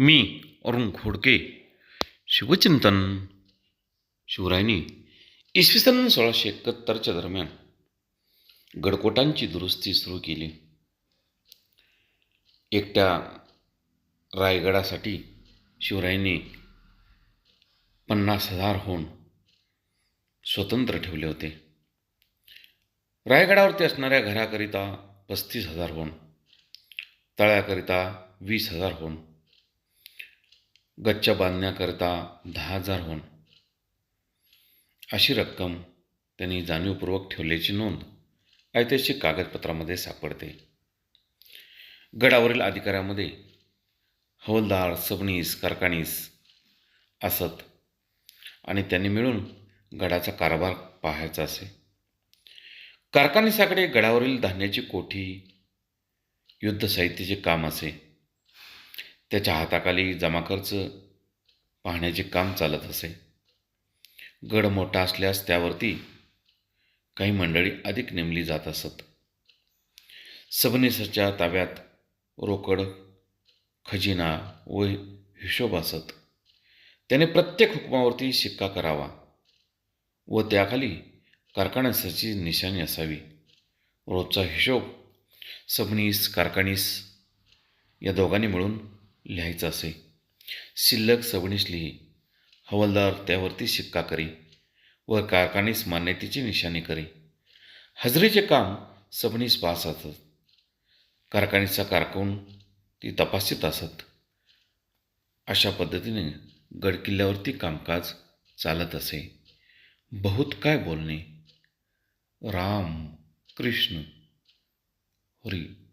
मी अरुण खोडके शिवचिंतन शिवरायांनी इसवी सन सोळाशे एकाहत्तरच्या दरम्यान गडकोटांची दुरुस्ती सुरू केली. एकट्या रायगडासाठी शिवरायांनी पन्नास हजार होऊन स्वतंत्र ठेवले होते. रायगडावरती असणाऱ्या घराकरिता पस्तीस हजार होऊन तळ्याकरिता वीस हजार होऊन गच्च्या बांधण्याकरता दहा हजार होण. अशी रक्कम त्यांनी जाणीवपूर्वक ठेवल्याची नोंद ऐतिहासिक कागदपत्रामध्ये सापडते. गडावरील अधिकाऱ्यामध्ये हवलदार सबनीस कारखानीस असत आणि त्यांनी मिळून गडाचा कारभार पाहायचा असे. कारकानिसाकडे गडावरील धान्याची कोठी युद्ध साहित्याचे काम असे. त्याच्या हाताखाली जमा खर्च पाहण्याचे काम चालत असे. गड मोठा असल्यास त्यावरती काही मंडळी अधिक नेमली जात असत. सबनीसच्या ताब्यात रोकड खजिना व हिशोब असत. त्याने प्रत्येक हुकमावरती शिक्का करावा व त्याखाली कारखान्यासाची निशाणी असावी. रोजचा हिशोब सबनीस कारखानीस या दोघांनी मिळून लिहायचं असे. शिल्लक सबणीस लिही. हवलदार त्यावरती शिक्का करी. व कारखानीस मान्यतेची निशाणी करी. हजरीचे काम सबनीस पास असत. कारखानीचा कारकून ती तपासित असत. अशा पद्धतीने गडकिल्ल्यावरती कामकाज चालत असे. बहुत काय बोलणे? राम कृष्ण हरी.